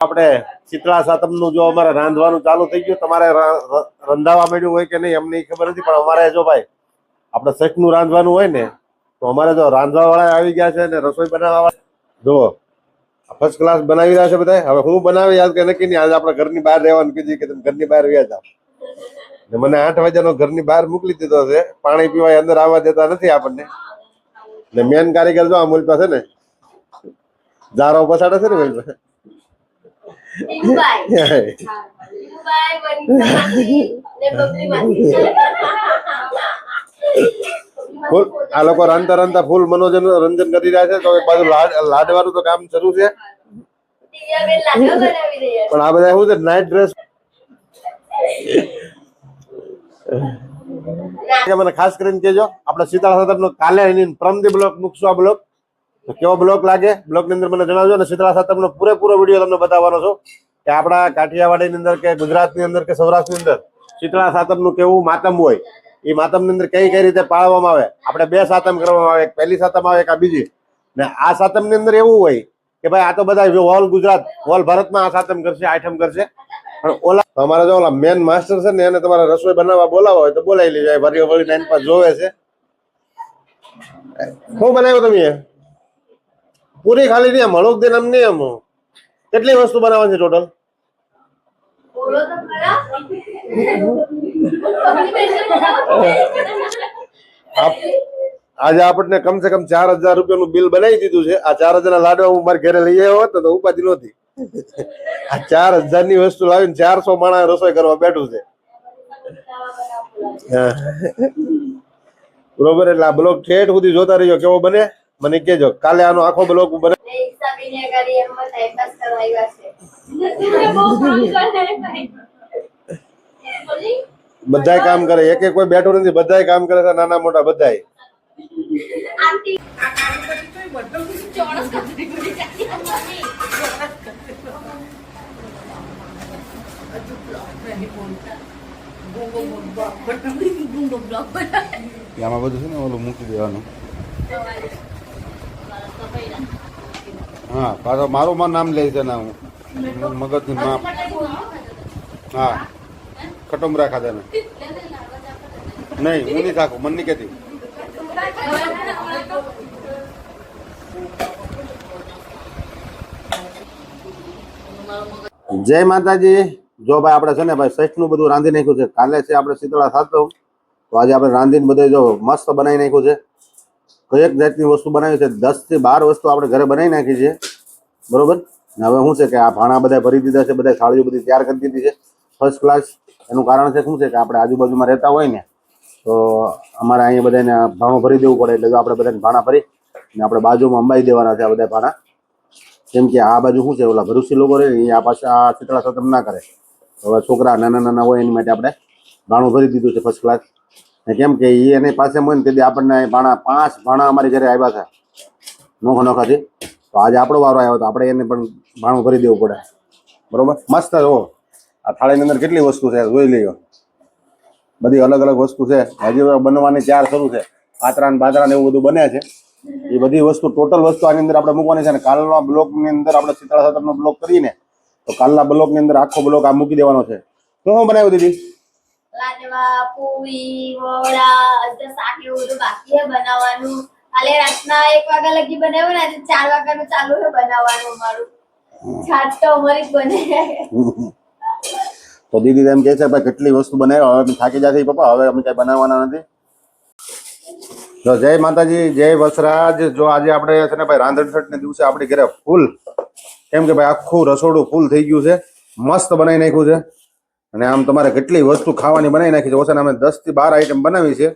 આપણે શીતળા સાતમનું જો અમારે રાંધવાનું ચાલુ થઈ ગયું, તમારે રંધાવા માંડ્યું હોય કે નહીં, અમને ખબર નથી, પણ અમારે જો ભાઈ, આપણે શેખનું રાંધવાનું હોય ને, તો અમારે જો રાંધવા વાળા આવી ગયા છે ને રસોઈ બનાવવા વાળા જો ફર્સ્ટ ક્લાસ બનાવી રહ્યા છે બધા હવે હું બનાવી યાદ કે નક્કી નહીં, આજે આપણે ઘરની બહાર રહેવાનું કીધું કે તમે ઘરની બહાર રહ્યા જાઓ. ને મને આઠ વાગ્યાનો ઘરની બહાર મોકલી દીધો છે. પાણી પીવા અંદર આવવા દેતા નથી આપણને. ને મેન કારીગર જો અમૂલ પાસે ને જારો પછાડે છે ને ફૂલ આ લોકો રાંધતા રાંધતા ફૂલ મનોરંજન રંજન કરી રહ્યા છે. તો એક બાજુ લાડવાનું તો કામ શરૂ છે. પણ આ બધા શું છે? નાઇટ ડ્રેસ મને ખાસ કરીને કેજો આપણે શીતળા સાતમ નો કાલે એની પ્રમદી બ્લોક મૂકશું આ બ્લોક. તો કેવો બ્લોક લાગે? બ્લોકની અંદર મને જણાવજો અને શીતળા સાતમ તમને પૂરેપૂરો વીડિયો તમને બતાવવાનો છું કે આપણા કાઠિયાવાડી અંદર કે ગુજરાત અંદર કે સૌરાષ્ટ્ર અંદર શીતળા સાતમનું કેવું માતમ હોય, એ માતમ અંદર કઈ કઈ રીતે પાળવામાં આવે? આપણે બે સાતમ કરવામાં આવે, એક પહેલી સાતમ આવે, એક આ બીજી. ને આ સાતમ અંદર એવું હોય કે ભાઈ આ તો બધા ઓલ ગુજરાત ઓલ ભારતમાં આ સાતમ કરશે આઈટમ કરશે. પણ ઓલા અમારા જો ઓલા મેન માસ્ટર છે ને, એને તમારે રસોઈ બનાવવા બોલાવો હોય તો બોલાવી લેજો. વરી વળી નાઈન પાસ જોવે છે. શું બનાવ્યું તમે પૂરી ખાલી નહીં મળુક દે આમ નહીં એમ કેટલી વસ્તુ બનાવવાની છે ટોટલ. આજે આપણને કમસે કમ ચાર હજાર રૂપિયાનું બિલ બનાવી દીધું છે. આ ચાર હજાર ના લાડવા હું મારા ઘરે લઈ આવ્યો હોત તો ઉપાધિ નહોતી. આ ચાર હજારની વસ્તુ લાવીને ચારસો માણસ રસોઈ કરવા બેઠું છે. બરોબર એટલે આ બ્લોક ઠેઠ સુધી જોતા રહ્યો કેવો બને? મને કેજો કાલે આનો આખો બ્લોક બને. બહુ કામ કરે. બધાય કામ કરે એક એક કોઈ બેઠું નથી બધાય કામ કરે છે નાના મોટા બધા આંટી આમાં બધું છે ને ઓલું મૂકી દેવાનું હા પાછો મારું માં નામ લે છે ને હું. મગજની માં હા કટુંબરા ખાધા ને. નહીં હું નહીં થાકું મન નહીં કહેતી. જય માતાજી. જો ભાઈ આપણે છે ને ભાઈ શ્રેષ્ઠનું બધું રાંધી નાખ્યું છે. કાલે છે આપણે શીતળા સાતમ તો આજે આપણે રાંધીને બધું જો મસ્ત બનાવી નાખ્યું છે. કયેક જાતની વસ્તુ બનાવી છે? દસથી બાર વસ્તુ આપણે ઘરે બનાવી નાખી છે. બરોબર? ને હવે શું છે કે આ ભાણા બધા ભરી દીધા છે, બધા થાળીઓ બધી તૈયાર કરી દીધી છે. ફર્સ્ટ ક્લાસ એનું કારણ છે શું છે કે આપણે આજુબાજુમાં રહેતા હોય ને, તો અમારે અહીંયા બધાને ભાણું ભરી દેવું પડે એટલે આપણે બધાને ભાણા ભરી ને આપણે બાજુમાં અંબાઈ દેવાના છે આ બધા ભાણા. કેમ કે આ બાજુ શું છે, ઓલા ભરૂસી લોકો રહે એ આ પાસે આ શીતળા સતમ ના કરે. હવે છોકરા નાના નાના હોય એની માટે આપણે ભાણું ભરી દીધું છે ફર્સ્ટ ક્લાસ કેમ કે એની પાસે મને તેથી આપણને ભાણા પાંચ ભાણા અમારી ઘરે આવ્યા છે. નોખા નોખાથી. તો આજે આપણો વારો આવ્યો તો આપણે એને પણ ભાણું ભરી દેવું પડે. બરોબર? મસ્ત હો. આ થાળીની અંદર કેટલી વસ્તુ છે, જોઈ લઈએ બધી અલગ અલગ વસ્તુ છે. હજી બનવાની ચાર શરૂ છે. પાતરા ને બાતરા ને એવું બધું બને છે. એ બધી વસ્તુ, ટોટલ વસ્તુ આની અંદર આપણે મૂકવાની છે અને કાલના બ્લોકની અંદર આપણે શીતળા સાતમનો બ્લોક કરીને, તો કાલના બ્લોકની અંદર આખો બ્લોક આ મૂકી દેવાનો છે. શું બનાવ્યું દીદી લાડવા, પૂરી, વડા શાક એવું બધું બાકી છે બનાવવાનું. કાલે રાતના એક વાગ્યા લગી બનાવ્યું ને, આજે ચાર વાગ્યાનું ચાલુ છે બનાવવાનું અમારું. છાટ તો અમારી જ બને. તો દીદી એમ કહે છે, ભાઈ, કેટલી વસ્તુ બનાવી, હવે થાકી જશે પપ્પા, હવે અમે કઈ બનાવવાના નથી. તો જય માતાજી, જય વસરાજ. જો આજે આપણે છે ને, ભાઈ, રાંધણ ને દિવસે આપણે ઘરે ફૂલ, કેમ કે, ભાઈ, આખું રસોડું ફૂલ થઈ ગયું છે. મસ્ત બનાવી નાખ્યું છે. અને આમ તમારે કેટલી વસ્તુ ખાવાની બનાવી નાખી છે. ઓછાને અમે દસથી બાર આઈટમ બનાવી છે.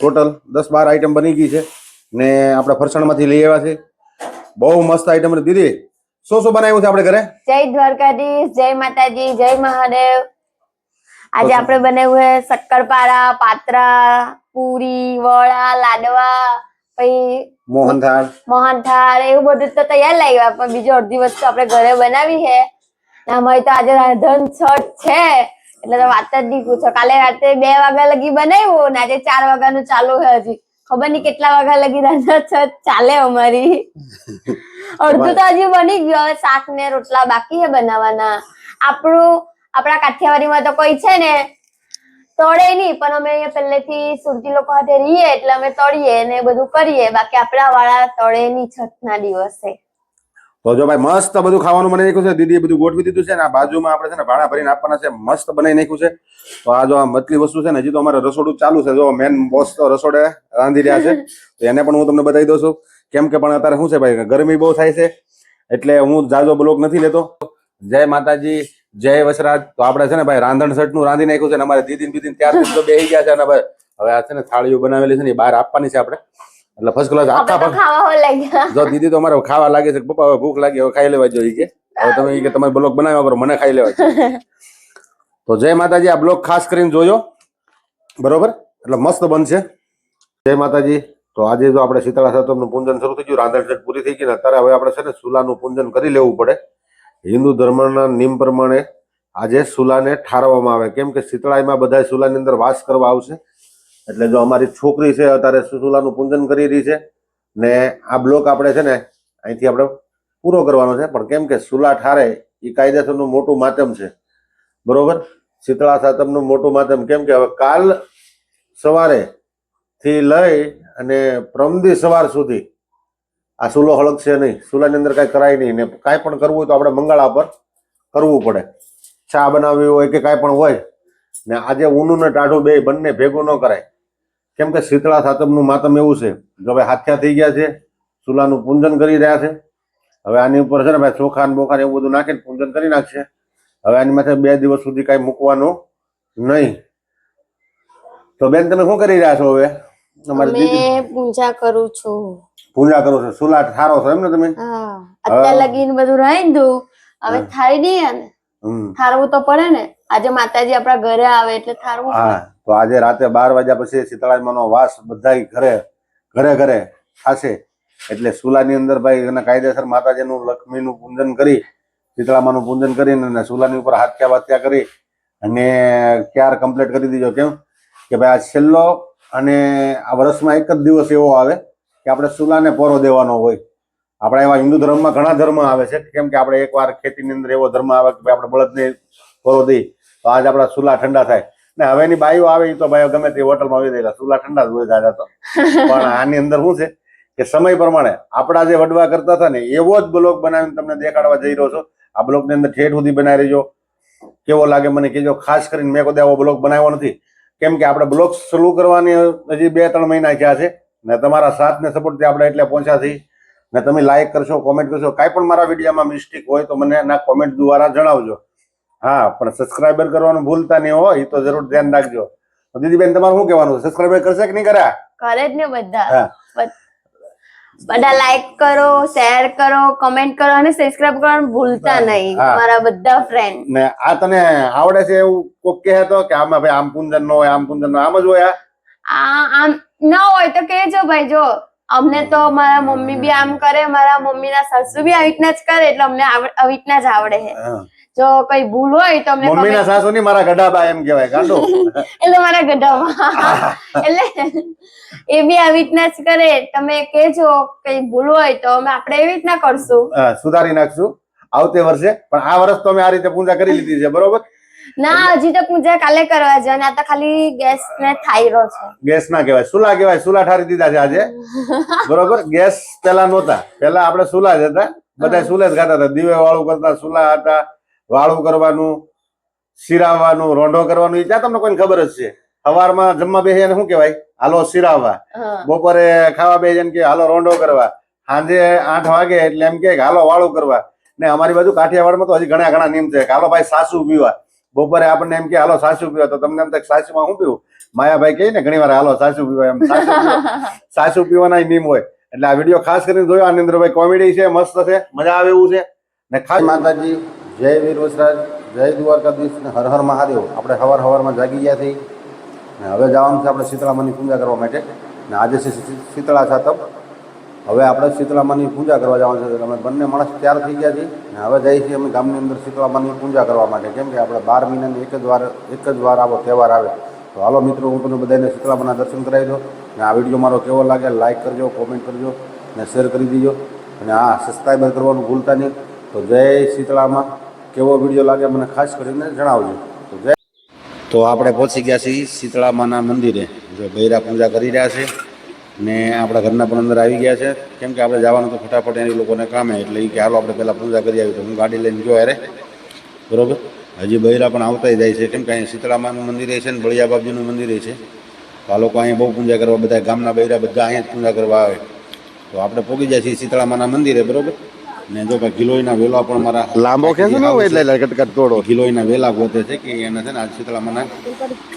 ટોટલ દસ બાર આઈટમ બની ગઈ છે. ને આપણે ફરસાણમાંથી લઈ આવ્યા છે. બહુ મસ્ત આઈટમ દીદી શું શું બનાવ્યું છે આપણે ઘરે? જય દ્વારકાધીશ જય માતાજી જય મહાદેવ. આજે આપણે બનાવ્યું છે શક્કરપારા પાત્રા પૂરી વડા લાડવા પછી મોહનથાળ. મોહનથાળ એવું બધું તો તૈયાર લાગ્યા પણ બીજો અડધી વસ્તુ આપણે ઘરે બનાવી છે. અમારી તો આજે રાંધણ છઠ છે. એટલે તો વાત જ નહીં પૂછો. કાલે રાતે બે વાગ્યા લગી બનાવ્યું ને આજે ચાર વાગ્યાનું ચાલુ છે હજી. ખબર નહીં કેટલા વાગ્યા લગી રાંધા છ? ચાલે અમારી. અડધું તો હજી બની ગયું. હવે શાક ને રોટલા બાકી છે બનાવવાના. આપણું આપણા કાઠિયાવાડીમાં તો કોઈ છે ને તળે નહીં પણ અમે અહીંયા પહેલેથી સુરતી લોકો સાથે રહીએ એટલે અમે તળીએ ને બધું કરીએ. બાકી આપણા વાળા તળે નહીં છઠના દિવસે. તો જો ભાઈ મસ્ત બધું ખાવાનું બનાવી નાખ્યું છે, દીદીએ બધું ગોઠવી દીધું છે ને આ બાજુમાં આપણે છે ને ભાડા ભરીને આપવાના છે, મસ્ત બનાવી નાખ્યું છે. તો આ જો આ મતલી વસ્તુ છે ને, હજી તો અમારે રસોડું ચાલુ છે. જો મેન બોસ તો રસોડે રાંધી રહ્યા છે. તો એને પણ હું તમને બતાવી દઉં છું. કેમ કે પણ અત્યારે શું છે ભાઈ, ગરમી બહુ થાય છે. એટલે હું જાજો બ્લોક નથી લેતો. જય માતાજી, જય વસરાજ. તો આપણે છે ને ભાઈ રાંધણનું રાંધી નાખ્યું છે અને અમારે દીદી દીદી ત્યારથી તો બેસી ગયા છે અને ભાઈ, હવે આ છે ને થાળીઓ બનાવેલી છે ને બહાર આપવાની છે આપણે. એટલે ફર્સ્ટ ક્લાસ આખા ભાગ જો દીદી તો અમારે ખાવા લાગે છે કે પપ્પા હવે ભૂખ લાગી હવે ખાઈ લેવા જોઈએ કે? હવે તમે કે તમારે બ્લોક બનાવ્યા કરો મને ખાઈ લેવા તો જય માતાજી આ બ્લોક ખાસ કરીને જોયો બરોબર? એટલે મસ્ત બનશે. જય માતાજી. તો આજે જો આપણે શીતળા સાતમનું પૂજન શરૂ થઈ ગયું રાંધણ પૂરી થઈ ગઈ ને અત્યારે હવે આપણે છે ને સુલાનું પૂજન કરી લેવું પડે. હિન્દુ ધર્મના નિયમ પ્રમાણે આજે સુલાને ઠારવામાં આવે. કેમ કે શીતળાઈમાં બધા સુલાની અંદર વાસ કરવા આવશે. એટલે જો અમારી છોકરી છે, અત્યારે સુસુલાનું પૂજન કરી રહી છે, ને આ બ્લોક આપણે છે ને અહીંથી આપણે પૂરો કરવાનો છે. પણ કેમ કે સુલા ઠારે એ કાયદેસરનું મોટું માધ્યમ છે. બરોબર? શીતળા સાતમનું મોટું માધ્યમ. કેમ કે હવે કાલ સવારે થી લઈ અને પ્રમદી સવાર સુધી આ સુલો હળગશે નહીં. સુલાની અંદર કાંઈ કરાય નહીં. ને કાંઈ પણ કરવું હોય તો આપણે મંગળા પર કરવું પડે. ચા બનાવવી હોય કે કાંઈ પણ હોય. ને આજે ઊનું ને ટાઢું બે બંને ભેગું ન કરાય. કેમ કે શીતળા સાતમનું માતમ એવું છે કે હવે હાથ્યા થઈ ગયા છે ચૂલાનું પૂજન કરી રહ્યા છે. હવે આની ઉપર છે ને ભાઈ ચોખા બોખાન એવું બધું નાખીને પૂજન કરી નાખશે. હવે આની માથે બે દિવસ સુધી કાંઈ મૂકવાનું નહીં. તો બેન તમે શું કરી રહ્યા છો હવે? તમારી દીદી પૂજા કરું છું. પૂજા કરો છો. સુલા ઠારો છો એમ ને તમે? અત્યારે લગીન બધું રાંધ્યું હવે. થાળી નહીં ને. થારવું તો પડે ને. આજે માતાજી આપણા ઘરે આવે એટલે થારવું હા. તો આજે રાતે બાર વાગ્યા પછી શીતળાઈમાંનો વાસ બધા ઘરે ઘરે ઘરે થશે. એટલે સુલાની અંદર ભાઈ એના કાયદેસર માતાજીનું લક્ષ્મીનું પૂજન કરી, શીતળામાનું પૂજન કરીને અને સુલાની ઉપર હાથ્યા વાત્યા કરી અને ક્યાર કમ્પ્લીટ કરી દીધો કેમ? કે ભાઈ આ છેલ્લો અને આ વર્ષમાં એક જ દિવસ એવો આવે કે આપણે સુલાને પોરો દેવાનો હોય. આપણા એવા હિન્દુ ધર્મમાં ઘણા ધર્મ આવે છે. કેમ કે આપણે એકવાર ખેતીની અંદર એવો ધર્મ આવે કે આપણે બળદને પોરો દઈ તો આજ આપણા સુલા ઠંડા થાય. ને હવેની બાઈઓ આવે તો ભાઈ ગમે તે હોટલમાં આવી દેલા સુલા ઠંડા જ હોય દાદા તો. પણ આની અંદર શું છે કે સમય પ્રમાણે આપણા જે વડવા કરતા હતા ને, એવો જ બ્લોક બનાવીને તમને દેખાડવા જઈ રહ્યો છો. આ બ્લોકની અંદર ઠેઠ સુધી બનાવી રહેજો. કેવો લાગે મને કહેજો. ખાસ કરીને મેં કોઈ આવો બ્લોક બનાવ્યો નથી. કેમ કે આપણે બ્લોક શરૂ કરવાની હજી બે ત્રણ મહિના થયા છે ને તમારા સાથ ને સપોર્ટથી આપણે એટલે પહોંચ્યા છીએ. ને તમે લાઈક કરશો કોમેન્ટ કરશો, કાંઈ પણ મારા વિડીયોમાં મિસ્ટેક હોય તો મને ના કોમેન્ટ દ્વારા જણાવજો. હા પણ સબસ્ક્રાઈબર કરવાનું ભૂલતા નહીં હોય તો જરૂર ધ્યાન રાખજો. દીદીબેન તમારું શું કહેવાનું? સબસ્ક્રાઇબર કરશે કે નહીં કર્યા કરે જ ને બધા. બધા લાઈક કરો શેર કરો કમેન્ટ કરો અને સબસ્ક્રાઇબ કરવાનું ભૂલતા નહીં. મારા બધા ફ્રેન્ડ ને આ તને આવડે છે એવું કોક કહે તો કે આમાં ભાઈ આમ પૂંજન ન હોય આમ પૂંજન નો આમ જ હોય આ? આમ ન હોય તો કહેજો ભાઈ જો. અમને તો મારા મમ્મી બી આમ કરે મારા મમ્મીના સાસુ બી આવી રીતના જ કરે એટલે અમને આવી રીતના જ આવડે છે. જો કઈ ભૂલ હોય તો અમને મમ્મીના સાસુ ની મારા ગઢાબા એમ કહેવાય ગાંડો. એટલે મારા ગઢામાં એટલે એ બી આવી રીતના જ કરે તમે કેજો કઈ ભૂલ હોય તો અમે આપણે એવી રીતના કરશું. સુધારી નાખશું. આવતે વર્ષે પણ આ વર્ષ તો અમે આ રીતે પૂજા કરી લીધી છે બરોબર? ના હજી તો પૂજા કાલે કરવા છે અને આ તો ખાલી ગેસ ને થાયરો છે. ગેસ ના કહેવાય. સુલા કહેવાય. સુલા ઠારી દીધા છે આજે. બરોબર? ગેસ પેલા નહોતા. પેલા આપણે સુલા જ હતા. બધા સુલે જ ખાતા હતા. દીવે વાળું કરતા સુલા હતા. વાળું કરવાનું શિરાવવાનું રોંઢો કરવાનું એ ક્યાં તમને કોઈને ખબર જ છે. સવારમાં જમવા બેસીએ એને શું કહેવાય? હાલો શિરાવવા. બપોરે ખાવા બેસીએ કે હાલો રોંઢો કરવા. સાંજે આઠ વાગે એટલે એમ કે હાલો વાળું કરવા. ને અમારી બાજુ કાઠિયાવાડમાં તો હજી ઘણા ઘણા નિયમ છે હાલો ભાઈ સાસુ પીવા. બપોરે આપણને એમ કે હાલો સાસુ પીવા. તો તમને એમ થાય સાસુમાં શું પીવું? માયાભાઈ કહે ને ઘણી વાર હાલો સાસુ પીવા એમ. સાસુ પીવા. સાસુ પીવાના નિયમ હોય. એટલે આ વીડિયો ખાસ કરીને જોયો. આની અંદર ભાઈ કોમેડી છે મસ્ત છે મજા આવે એવું છે. ને ખાસ માતાજી જય વીર વસરાજ, જય દ્વારકાધીશ ને હર હર મહાદેવ. આપણે હવાર હવારમાં જાગી ગયા થઈ ને હવે જવાનું છે આપણે શીતળામાની પૂજા કરવા માટે. ને આજે છે શીતળા સાતમ. હવે આપણે શીતળામાની પૂજા કરવા જવાનું છે. અમે બંને માણસ તૈયાર થઈ ગયા છીએ ને હવે જઈએ છીએ અમે ગામની અંદર શીતળામાની પૂજા કરવા માટે. કેમ કે આપણે બાર મહિનાની એક જ વાર, એક જ વાર આવો તહેવાર આવે. તો હાલો મિત્રો, હું તમને બધાને શીતળામાના દર્શન કરાવી દો ને આ વીડિયો મારો કેવો લાગે લાઈક કરજો, કોમેન્ટ કરજો ને શેર કરી દીજો. અને આ સબસ્ક્રાઈબર કરવાનું ભૂલતા નહીં. તો જય શીતળામાં. કેવો વીડિયો લાગે મને ખાસ કરીને જણાવજો. તો આપણે પહોંચી ગયા છીએ શીતળામાના મંદિરે. જો બૈરા પૂજા કરી રહ્યા છે ને આપણા ઘરના પણ અંદર આવી ગયા છે. કેમ કે આપણે જવાનું તો ફટાફટ એની લોકોને કામે, એટલે એ કે હાલો આપણે પહેલાં પૂજા કરી આવી તો હું ગાડી લઈને ગયો અરે બરોબર? હજી બૈરા પણ આવતા જાય છે. કેમ કે અહીંયા શીતળામાનું મંદિર છે ને બળિયા બાપજીનું મંદિર છે. તો આ લોકો અહીંયા બહુ પૂજા કરવા, બધા ગામના બૈરા બધા અહીંયા જ પૂજા કરવા આવે. તો આપણે પોગી જાય છીએ શીતળામાના મંદિરે, બરોબર? ને જો કે ગિલોઈના વેલા પણ મારા લાંબો ખેંચો ને હોય એટલે કટકટ તોડો. ગિલોઈના વેલા ગોતે છે કે એને છે ને આ મને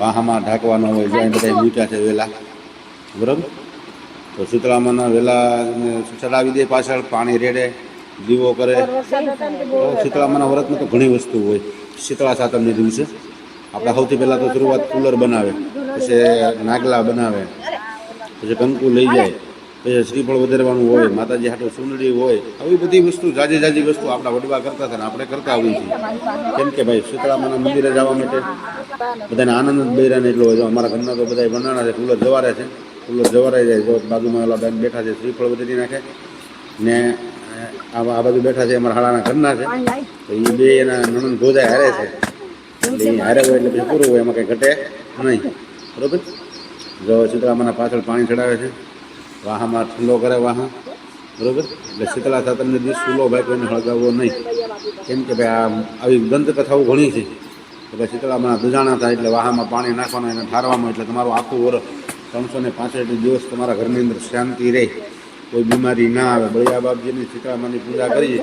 વાહામાં ઢાંકવાનો હોય જાય બધા મૂક્યા છે વેલા. બરાબર? તો શીતળામાના વેલા ચડાવી દે પાછળ પાણી રેડે દીવો કરે. તો શીતળામાના વ્રતમાં તો ઘણી વસ્તુ હોય. શીતળા સાતમને દિવસે. આપણે સૌથી પહેલાં તો શરૂઆત કુલર બનાવે પછી નાગલા બનાવે પછી કંકુ લઈ જાય. પછી શ્રીફળ વધારવાનું હોય, માતાજી હાટો સુંદરી હોય, આવી બધી વસ્તુ, જાજી જાજી વસ્તુ આપણા વડવા કરતા હતા આપણે કરતા હોઈએ છીએ. કેમ કે ભાઈ શીતળામાના મંદિરે જવા માટે બધાને આનંદ બૈરાને એટલો હોય અમારા ઘરના તો બધા બનાણા છે કુલર જવારે છે. કુલર જવારાઈ જાય, જો બાજુમાં ઓલા બેન બેઠા છે, શ્રીફળ વધારી નાખે. ને, આ બાજુ બેઠા છે અમારા હાડાના ઘરના છે. તો એ બે એના નણંદ ભોજાય હારે છે. એટલે એ હારે હોય એટલે પછી પૂરું હોય, એમાં કંઈ ઘટે નહીં. બરોબર? જો શીતળામાના પાછળ પાણી ચડાવે છે. વાહામાં ઠંડો કરે વાહા. બરોબર? એટલે શીતળા સાતમને દિવસ ચૂલો ભાઈ કોઈને હળગાવવો નહીં. કેમ કે ભાઈ આ આવી દંતકથાઓ ઘણી છે. એટલે શીતળામાં દુજાણા થાય એટલે વાહામાં પાણી નાખવાનું એને ઠારવામાં એટલે તમારું આખું વર ત્રણસો ને પાસઠ દિવસ તમારા ઘરની અંદર શાંતિ રહે. કોઈ બીમારી ના આવે. બળિયા બાપજીની શીતળામાની પૂજા કરીએ.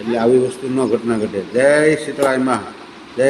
એટલે આવી વસ્તુ ન ઘટના ઘટે. જય શીતળામાં જય